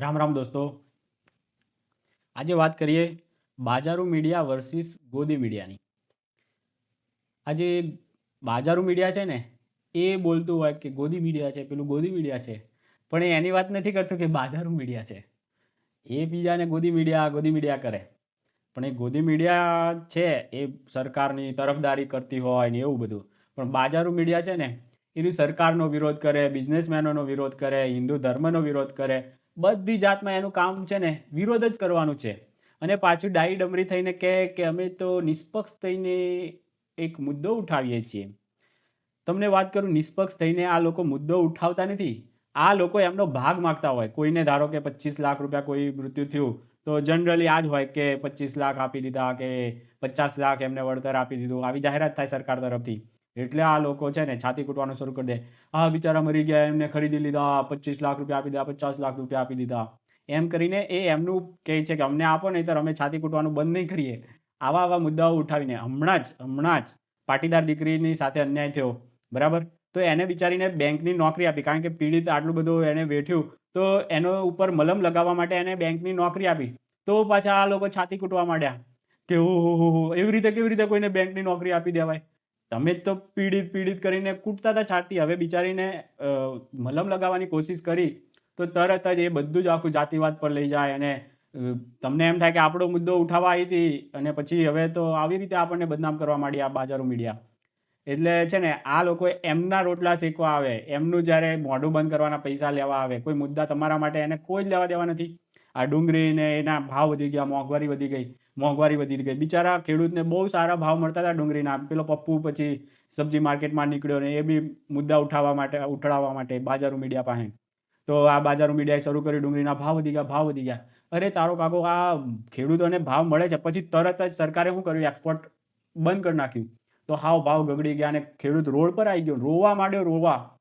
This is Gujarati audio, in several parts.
રામ રામ દોસ્તો. આજે વાત કરીએ બાજારુ મીડિયા વર્સિસ ગોદી મીડિયાની. આજે બાજારુ મીડિયા છે ને, એ બોલતું હોય કે ગોદી મીડિયા છે, પેલું ગોદી મીડિયા છે, પણ એ એની વાત નથી કરતું કે બાજારુ મીડિયા છે. એ બીજાને ગોદી મીડિયા ગોદી મીડિયા કરે. પણ એ ગોદી મીડિયા છે, એ સરકારની તરફદારી કરતી હોય ને એવું બધું. પણ બાજારુ મીડિયા છે ને એ સરકારનો વિરોધ કરે, બિઝનેસમેનોનો વિરોધ કરે, હિન્દુ ધર્મનો વિરોધ કરે બધી જાતમાં એનું કામ છે ને વિરોધ જ કરવાનું છે. અને પાછું ડાઈ ડમરી થઈને કહે કે અમે તો નિષ્પક્ષ થઈને એક મુદ્દો ઉઠાવીએ છીએ. તમને વાત કરું નિષ્પક્ષ થઈને આ લોકો મુદ્દો ઉઠાવતા નથી. આ લોકો એમનો ભાગ માગતા હોય. કોઈને ધારો કે પચીસ લાખ રૂપિયા કોઈ મૃત્યુ થયું, તો જનરલી આ જ હોય કે પચીસ લાખ આપી દીધા કે પચાસ લાખ એમને વળતર આપી દીધું. આવી જાહેરાત થાય સરકાર તરફથી. એટલે આ લોકો છે ને છાતી કૂટવાનું શરૂ કરી દે. આ બિચારા મરી ગયા, એમને ખરીદી લીધા, પચીસ લાખ રૂપિયા આપી દીધા, પચાસ લાખ રૂપિયા આપી દીધા. એમ કરીને એ એમનું કહે છે કે અમને આપો નહીં તો અમે છાતી કૂટવાનું બંધ નહીં કરીએ. આવા આવા મુદ્દાઓ ઉઠાવીને હમણાં જ હમણાં જ પાટીદાર દીકરીની સાથે અન્યાય થયો. બરાબર? તો એને બિચારીને બેંકની નોકરી આપી, કારણ કે પીડિત આટલું બધું એને વેઠ્યું, તો એનો ઉપર મલમ લગાવવા માટે એને બેંકની નોકરી આપી. તો પાછા આ લોકો છાતી કૂટવા માંડ્યા. કે ઓહો એવી રીતે કેવી રીતે કોઈને બેંકની નોકરી આપી દેવાય? તમે જ તો પીડિત પીડિત કરીને કૂટતા હતા છાતી. હવે બિચારીને મલમ લગાવવાની કોશિશ કરી તો તરત જ એ બધું જ આખું જાતિવાદ પર લઈ જાય અને તમને એમ થાય કે આપણો મુદ્દો ઉઠાવવા આવી હતી અને પછી હવે તો આવી રીતે આપણને બદનામ કરવા માંડી આ બાજારો મીડિયા. એટલે છે ને, આ લોકો એમના રોટલા શેકવા આવે. એમનું જ્યારે મોઢું બંધ કરવાના પૈસા લેવા આવે. કોઈ મુદ્દા તમારા માટે એને કોઈ જ લેવા દેવા નથી. આ ડુંગળી ને એના ભાવ વધી ગયા, મોંઘવારી વધી ગઈ, મોંઘવારી વધી ગઈ. બિચારા ખેડૂતને બહુ સારા ભાવ મળતા હતા ડુંગળીના. પેલો પપ્પુ પછી સબ્જી માર્કેટમાં નીકળ્યો ને એ બી મુદ્દા ઉઠાવવા માટે ઉઠાડવા માટે બાજારો મીડિયા પાસે. તો આ બાજારો મીડિયાએ શરૂ કર્યું, ડુંગળીના ભાવ વધી ગયા, ભાવ વધી ગયા. અરે તારો કાકો, આ ખેડૂતોને ભાવ મળે છે. પછી તરત જ સરકારે શું કર્યું? એક્સપોર્ટ બંધ કરી નાખ્યું. તો હાવ ભાવ ગગડી ગયા અને ખેડૂત રોડ પર આવી ગયો. રોવા માંડ્યો, રોવા.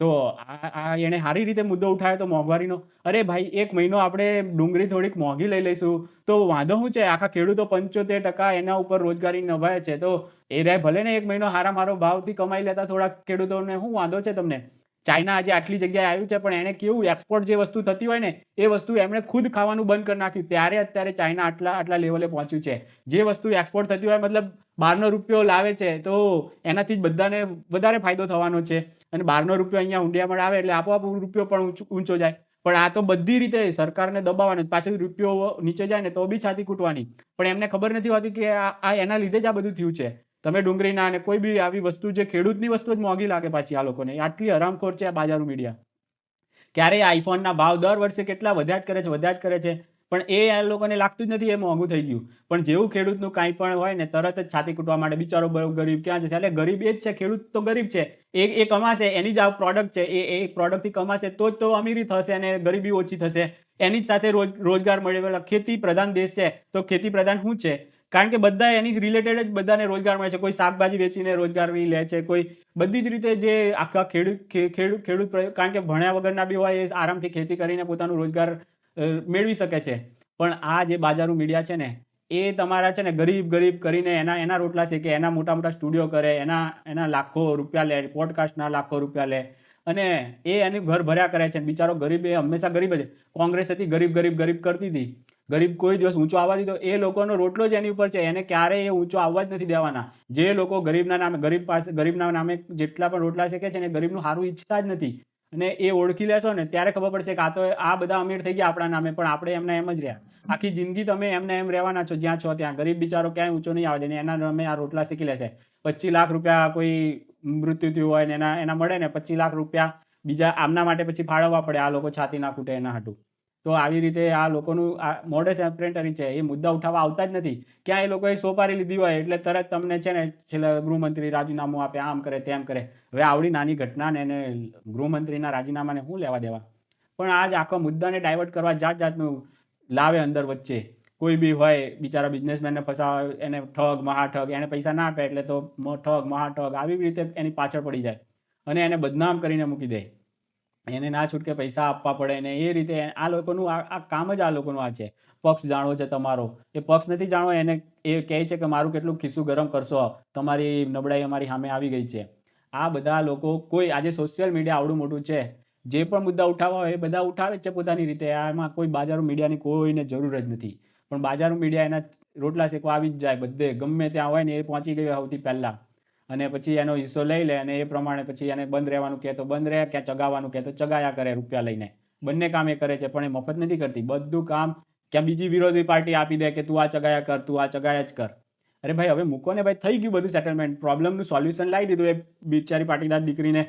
તો આ એણે સારી રીતે મુદ્દો ઉઠાવ્યો તો મોંઘવારીનો. અરે ભાઈ, એક મહિનો આપણે ડુંગળી થોડીક મોંઘી લઈ લઈશું. તો વાંધો શું છે? આખા ખેડૂતો પંચોતેર ટકા એના ઉપર રોજગારી નભાય છે. તો એ રહે ભલે ને એક મહિનો હારા મારો ભાવથી કમાઈ લેતા થોડાક ખેડૂતોને શું વાંધો છે તમને? ચાઇના આજે આટલી જગ્યાએ આવ્યું છે, પણ એણે કેવું એક્સપોર્ટ જે વસ્તુ થતી હોય ને, એ વસ્તુ એમણે ખુદ ખાવાનું બંધ કરી નાખ્યું. ત્યારે અત્યારે ચાઇના આટલા આટલા લેવલે પહોંચ્યું છે. જે વસ્તુ એક્સપોર્ટ થતી હોય, મતલબ બહારનો રૂપિયો લાવે છે, તો એનાથી જ બધાને વધારે ફાયદો થવાનો છે. અને બહારનો રૂપિયો અહીંયા ઊંડિયામાં આવે એટલે આપોઆપ રૂપિયો પણ ઊંચો જાય. પણ આ તો બધી રીતે સરકારને દબાવવાનો પાછળ રૂપિયો નીચે જાય ને તો બી છાતી કૂટવાની. પણ એમને ખબર નથી હોતી કે આ એના લીધે જ આ બધું થયું છે. તમે ડુંગળીના અને કોઈ બી આવી વસ્તુ જે ખેડૂતની વસ્તુ જ મોંઘી લાગે પાછી આ લોકોને. આટલી હરામખોર છે આ બાજારું મીડિયા ક્યારેય આઈફોનના ભાવ દર વર્ષે કેટલા વધ્યા જ કરે છે, વધ્યા જ કરે છે, પણ એ આ લોકોને લાગતું જ નથી, એ મોંઘું થઈ ગયું. પણ જેવું ખેડૂતનું કાંઈ પણ હોય ને, તરત જ છાતી કૂટવા માટે બિચારો ગરીબ ક્યાં જશે? એટલે ગરીબ એ જ છે, ખેડૂત તો ગરીબ છે. એ એ કમાશે, એની જ આ પ્રોડક્ટ છે, એ એ પ્રોડક્ટથી કમાશે, તો જ તો અમીરી થશે અને ગરીબી ઓછી થશે. એની જ સાથે રોજ, રોજગાર મળે ખેતી પ્રધાન દેશ છે, તો ખેતી પ્રધાન શું છે? કારણ કે બધા એની રિલેટેડ જ બધાને રોજગાર મળે છે. કોઈ શાકભાજી વેચીને રોજગાર લે છે, કોઈ બધી જ રીતે જે આખા ખેડૂત ખેડૂત કારણ કે ભણ્યા વગરના બી હોય એ આરામથી ખેતી કરીને પોતાનું રોજગાર મેળવી શકે છે. પણ આ જે બાજારું મીડિયા છે ને, એ તમારા છે ને ગરીબ ગરીબ કરીને એના એના રોટલા છે કે એના મોટા મોટા સ્ટુડિયો કરે, એના એના લાખો રૂપિયા લે પોડકાસ્ટના લાખો રૂપિયા લે. અને એ એનું ઘર ભર્યા કરે છે બિચારો ગરીબ, એ હંમેશા ગરીબ જ. કોંગ્રેસ હતી, ગરીબ ગરીબ ગરીબ કરતી હતી. ગરીબ કોઈ દિવસ ઊંચો આવવા દીધો એ લોકોનો રોટલો જ એની ઉપર છે. એને ક્યારેય એ ઊંચો આવવા જ નથી દેવાના. જે લોકો ગરીબના નામે, ગરીબ પાસે, ગરીબના નામે જેટલા પણ રોટલા શેકે છે ને ગરીબનું સારું ઈચ્છતા જ નથી. અને એ ઓળખી લેશો ને ત્યારે ખબર પડશે કે આ તો આ બધા અમીર થઈ ગયા આપણા નામે, પણ આપણે એમને એમ જ રહ્યા. આખી જિંદગી તમે એમને એમ રહેવાના છો, જ્યાં છો ત્યાં. ગરીબ બિચારો ક્યાંય ઊંચો નહીં આવે ને એના નામે આ રોટલા શીખી લેશે. પચીસ લાખ રૂપિયા કોઈ મૃત્યુ થયું હોય ને એના એના મળે ને પચીસ લાખ રૂપિયા બીજા આમના માટે પછી ફાળવવા પડે. આ લોકો છાતી ના ખૂટે એના હાટું. તો આવી રીતે આ લોકોનું આ મોડસ એપ્રેન્ટરી છે, એ મુદ્દા ઉઠાવવા આવતા જ નથી. ક્યાં એ લોકોએ સોપારી લીધી હોય એટલે તરત તમને છે ને છેલ્લે ગૃહમંત્રી રાજીનામું આપે, આમ કરે, તેમ કરે. હવે આવડી નાની ઘટનાને એને ગૃહમંત્રીના રાજીનામાને શું લેવા દેવા? પણ આ જ આખો મુદ્દાને ડાયવર્ટ કરવા જાત જાતનું લાવે અંદર વચ્ચે. કોઈ બી હોય, બિચારા બિઝનેસમેનને ફસાવે, એને ઠગ, મહાઠગ, એને પૈસા ના આપે એટલે તો ઠગ, મહાઠગ, આવી રીતે એની પાછળ પડી જાય. અને એને બદનામ કરીને મૂકી દે. એને ના છૂટકે પૈસા આપવા પડે ને એ રીતે આ લોકોનું આ કામ જ આ લોકોનું આ છે. પક્ષ જાણવો છે તમારો. એ પક્ષ નથી જાણવો એને એ કહે છે કે મારું કેટલું ખિસ્સું ગરમ કરશો તમારી નબળાઈ અમારી સામે આવી ગઈ છે. આ બધા લોકો કોઈ આજે સોશિયલ મીડિયા આવડું મોટું છે. જે પણ મુદ્દા ઉઠાવવા હોય એ બધા ઉઠાવે છે પોતાની રીતે. આમાં કોઈ બાજારો મીડિયાની કોઈને જરૂર જ નથી. પણ બાજારો મીડિયા એના રોટલા શેકવા આવી જ જાય બધે. ગમે ત્યાં હોય ને એ પહોંચી ગયું સૌથી પહેલાં. અને પછી એનો હિસ્સો લઈ લે અને એ પ્રમાણે પછી એને બંધ રહેવાનું કહે તો બંધ રહે, ક્યાં ચગાવવાનું કહે તો ચગાયા કરે રૂપિયા લઈને. બંને કામ એ કરે છે, પણ એ મફત નથી કરતી. બધું કામ ક્યાં બીજી વિરોધી પાર્ટી આપી દે કે તું આ ચગાયા કર, તું આ ચગાયા જ કર. અરે ભાઈ, હવે મૂકો ને ભાઈ, થઈ ગયું બધું સેટલમેન્ટ પ્રોબ્લેમનું સોલ્યુશન લાવી દીધું. એ બિચારી પાટીદાર દીકરીને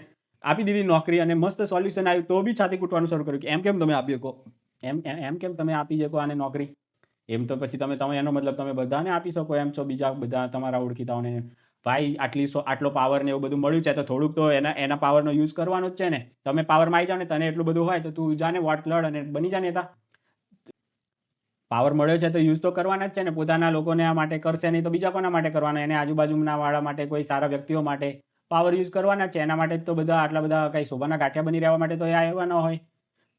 આપી દીધી નોકરી અને મસ્ત સોલ્યુશન આવ્યું. તો બી છાતી કૂટવાનું શરૂ કર્યું કે એમ કેમ તમે આપી શકો? એમ એમ કેમ તમે આપી શકો આને નોકરી? એમ તો પછી તમે તમે એનો મતલબ તમે બધાને આપી શકો એમ છો, બીજા બધા તમારા ઓળખીતાઓને. ભાઈ, આટલી સો, આટલો પાવર ને એવું બધું મળ્યું છે, તો થોડુંક તો એના એના પાવરનો યુઝ કરવાનો જ છે ને. તમે પાવરમાં આવી જાઓ ને, તને એટલું બધું હોય, તો તું જાને વોટ લડ અને બની જા નેતા પાવર મળ્યો છે તો યુઝ તો કરવાના જ છે ને, પોતાના લોકોને આ માટે કરશે નહીં તો બીજા કોના માટે કરવાના? એને આજુબાજુના વાળા માટે, કોઈ સારા વ્યક્તિઓ માટે પાવર યુઝ કરવાના છે, એના માટે તો બધા આટલા બધા કંઈ શોભાના ગાંઠિયા બની રહેવા માટે તો એ આવ્યા ન હોય.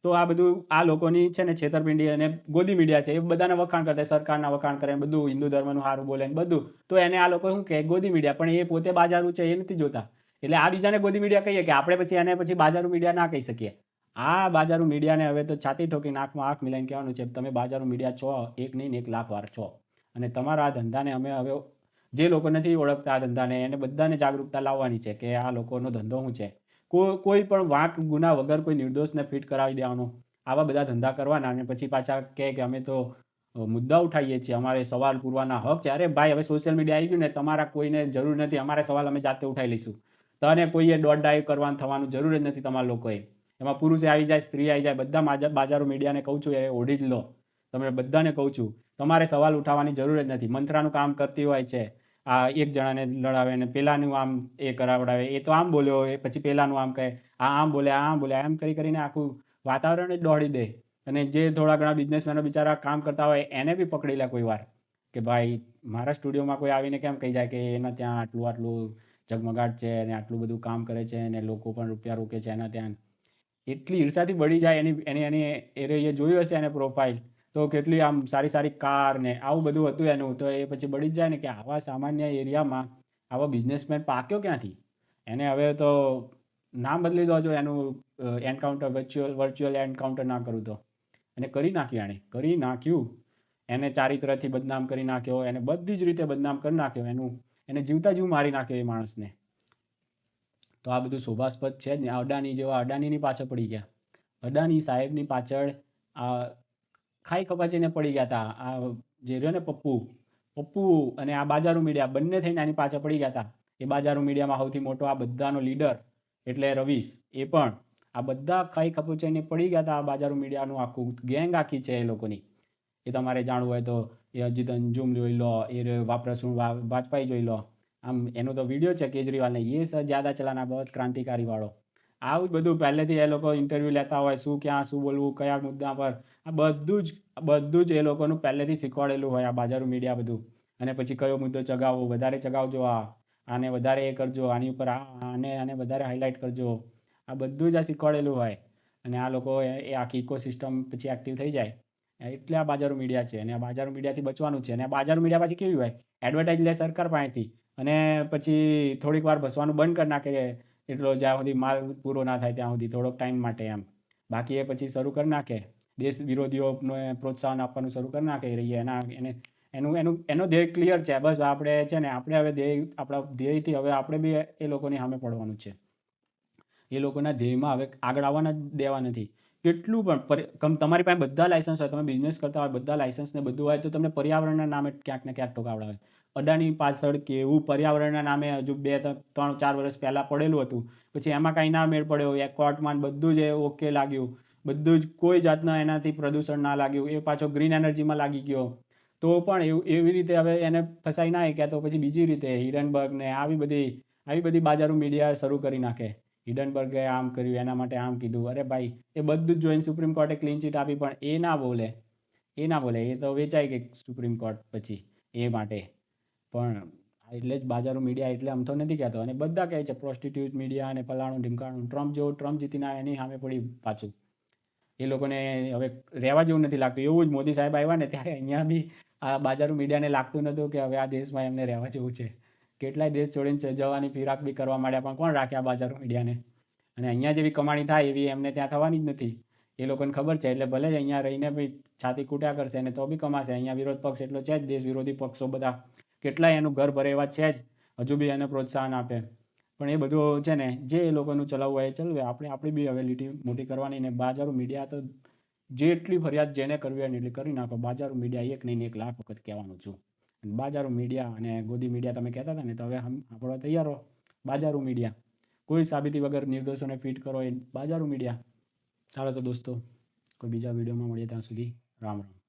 તો આ બધું આ લોકોની છે ને છેતરપિંડી અને ગોદી મીડિયા છે, એ બધાને વખાણ કરતા સરકારના વખાણ કરે, બધું હિન્દુ ધર્મનું સારું બોલે બધું. તો એને આ લોકો શું કહે? ગોદી મીડિયા. પણ એ પોતે બાજારું છે, એ નથી જોતા. એટલે આ બીજાને ગોદી મીડિયા કહીએ કે આપણે પછી એને પછી બાજારું મીડિયા ના કહી શકીએ. આ બાજારું મીડિયાને હવે તો છાતી ઠોકી નાકમાં આંખ મિલાઈને કહેવાનું છે, તમે બાજારું મીડિયા છો, એક નહીં એક લાખ વાર છો. અને તમારા આ ધંધાને અમે હવે જે લોકો નથી ઓળખતા આ ધંધાને, એને બધાને જાગૃતતા લાવવાની છે કે આ લોકોનો ધંધો શું છે? કોઈ પણ વાંક, ગુના વગર કોઈ નિર્દોષને ફિટ કરાવી દેવાનો. આવા બધા ધંધા કરવાના અને પછી પાછા કહે કે અમે તો મુદ્દા ઉઠાવીએ છીએ. અમારે સવાલ પૂરવાના હક છે. અરે ભાઈ, હવે સોશિયલ મીડિયા આવી ગયું ને, તમારા કોઈને જરૂર નથી. અમારે સવાલ અમે જાતે ઉઠાવી લઈશું. તને કોઈએ દોડ ડાઈવ કરવાનું થવાનું જરૂર જ નથી તમારા લોકોએ. એમાં પુરુષે આવી જાય, સ્ત્રી આવી જાય, બધા બાજારો મીડિયાને કહું છું, એ ઓઢી જ લો. તમે બધાને કહું છું, તમારે સવાલ ઉઠાવવાની જરૂર જ નથી. મંત્રાનું કામ કરતી હોય છે. આ એક જણાને લડાવે અને પેલાનું આમ એ કરાવડાવે, એ તો આમ બોલ્યો એ પછી પેલાનું આમ કહે, આ આમ બોલે, આ આમ બોલે, એમ કરી કરીને આખું વાતાવરણ જ દોડી દે. અને જે થોડા ઘણા બિઝનેસમેનો બિચારા કામ કરતા હોય, એને બી પકડી લે કોઈ વાર કે, ભાઈ, મારા સ્ટુડિયોમાં કોઈ આવીને કેમ કહી જાય કે, એના ત્યાં આટલું આટલું ઝગમગાટ છે અને આટલું બધું કામ કરે છે અને લોકો પણ રૂપિયા રોકે છે એના ત્યાં. એટલી ઈર્ષાથી બળી જાય એની એની એની એ જોયું હશે એને પ્રોફાઇલ તો કેટલી આમ સારી સારી કાર ને આવું બધું હતું એનું. તો એ પછી બળી જ જાય ને કે આવા સામાન્ય એરિયામાં આવા બિઝનેસમેન પાક્યો ક્યાંથી? એને હવે તો નામ બદલી દો જો એનું એન્કાઉન્ટર વર્ચ્યુઅલ વર્ચ્યુઅલ એન્કાઉન્ટર ના કરું તો. એને કરી નાખ્યું એણે, કરી નાખ્યું. એને ચારિત્રથી બદનામ કરી નાખ્યો, એને બધી જ રીતે બદનામ કરી નાખ્યો એનું. એને જીવતા જીવ મારી નાખ્યો એ માણસને. તો આ બધું શોભાસ્પદ છે જ ને. અડાની જેવા અડાનીની પાછળ પડી ગયા. અડાની સાહેબની પાછળ આ ખાઈ ખપાચીને પડી ગયા હતા આ જે રહ્યો ને પપ્પુ પપ્પુ અને આ બાજારું મીડિયા બંને થઈને આની પાછળ પડી ગયા હતા એ બાજારું મીડિયામાં સૌથી મોટો આ બધાનો લીડર એટલે રવીશ, એ પણ આ બધા ખાઈ કપાચીને પડી ગયા હતા આ બાજારું મીડિયાનું આખું ગેંગ આખી છે એ લોકોની. એ તમારે જાણવું હોય તો એ અજીત અંજુમ જોઈ લો, એ રહ્યો વાપરસું વા- વાજપેયી જોઈ લો. આમ એનો તો વીડિયો છે કેજરીવાલને. એ સર જ્યાદા ચલાના બહુ ક્રાંતિકારી વાળો. આવું જ બધું પહેલેથી એ લોકો ઇન્ટરવ્યૂ લેતા હોય, શું ક્યાં, શું બોલવું, કયા મુદ્દા પર, આ બધું જ બધું જ એ લોકોનું પહેલેથી શીખવાડેલું હોય, આ બાજારું મીડિયા બધું. અને પછી કયો મુદ્દો ચગાવવો, વધારે ચગાવજો આ, આને વધારે એ કરજો, આની ઉપર આ આને આને વધારે હાઇલાઇટ કરજો. આ બધું જ આ શીખવાડેલું હોય. અને આ લોકો એ આખી ઇકોસિસ્ટમ પછી એક્ટિવ થઈ જાય. એટલે આ બાજારું મીડિયા છે. અને આ બાજારું મીડિયાથી બચવાનું છે. અને આ બાજારું મીડિયા પછી કેવી હોય? એડવર્ટાઇઝ લે સરકાર પાસેથી. અને પછી થોડીક વાર ભસવાનું બંધ કરી નાખે. એટલો જ્યાં સુધી માલ પૂરો ના થાય ત્યાં સુધી થોડોક ટાઈમ માટે એમ. બાકી એ પછી શરૂ કરી નાખે. દેશ વિરોધીઓને પ્રોત્સાહન આપવાનું શરૂ કરી નાખે રહીએ. એના એને, એનું એનું, એનો ધ્યેય ક્લિયર છે. બસ આપણે છે ને, આપણે હવે ધ્યેય, આપણા ધ્યેયથી હવે આપણે બી એ લોકોની સામે પડવાનું છે. એ લોકોના ધ્યેયમાં હવે આગળ આવવાના જ દેવા નથી. કેટલું પણ તમારી પાસે બધા લાયસન્સ હોય, તમે બિઝનેસ કરતા હોય, બધા લાયસન્સ ને બધું હોય, તો તમને પર્યાવરણના નામે ક્યાંક ને ક્યાંક ઠોકાવડાવે. અડાની પાછળ કેવું પર્યાવરણના નામે હજુ બે ત્રણ, ચાર વર્ષ પહેલાં પડેલું હતું. પછી એમાં કાંઈ ના મેળ પડ્યો એ કોર્ટમાં બધું જ ઓકે લાગ્યું. બધું જ કોઈ જાતના એનાથી પ્રદૂષણ ના લાગ્યું. એ પાછો ગ્રીન એનર્જીમાં લાગી ગયો. તો પણ એવું, એવી રીતે હવે એને ફસાઈ ના કે તો પછી બીજી રીતે હિડનબર્ગ ને આવી બધી આવી બધી બાજારું મીડિયા શરૂ કરી નાખે. હિડનબર્ગે આમ કર્યું, એના માટે આમ કીધું. અરે ભાઈ, એ બધું જ જોઈને સુપ્રીમ કોર્ટે ક્લીન ચીટ આપી, પણ એ ના બોલે. એ ના બોલે. એ તો વેચાઈ ગઈ સુપ્રીમ કોર્ટ પછી, એ માટે. પણ એટલે જ બાજારો મીડિયા એટલે આમ તો નથી કહેતો. અને બધા કહે છે પ્રોસ્ટિટ્યુટ મીડિયા અને ફલાણું, ઢીમકાણું, ટ્રમ્પ જેવો, ટ્રમ્પ જીતીને એની સામે પડી પાછું. એ લોકોને હવે રહેવા જેવું નથી લાગતું. એવું જ મોદી સાહેબ આવ્યા ને ત્યારે અહીંયા બી આ બાજારું મીડિયાને લાગતું નહોતું કે હવે આ દેશમાં એમને રહેવા જેવું છે. કેટલાય દેશ છોડીને જવાની ફિરાક બી કરવા માંડ્યા, પણ કોણ રાખે આ બાજારું મીડિયાને અને અહીંયા જેવી કમાણી થાય એવી એમને ત્યાં થવાની જ નથી. એ લોકોને ખબર છે, એટલે ભલે જ અહીંયા રહીને બી છાતી કૂટ્યા કરશે અને તો બી કમાશે. અહીંયા વિરોધ પક્ષ એટલો છે જ, દેશ વિરોધી પક્ષો બધા. કેટલાય એનું ઘર ભરે એવા છે જ. હજુ બી એને પ્રોત્સાહન આપે. પણ એ બધું છે ને, જે એ લોકોનું ચલાવવું હોય એ ચલાવે. આપણે, આપણી બી હવેલીટી મોટી કરવાની ને બાજારો, મીડિયા તો જેટલી ફરિયાદ જેને કરવી હોય એટલી કરી નાખો. બાજારું, મીડિયા એક નહીં એક લાખ વખત કહેવાનું છું. અને બાજારું, મીડિયા અને ગોદી મીડિયા તમે કહેતા હતા ને, તો હવે આપણો તૈયાર બાજારું, મીડિયા. કોઈ સાબિતી વગર નિર્દોષોને ફિટ કરો એ બાજારું, મીડિયા. ચાલો તો દોસ્તો, કોઈ બીજા વિડીયોમાં મળીએ ત્યાં સુધી રામ રામ.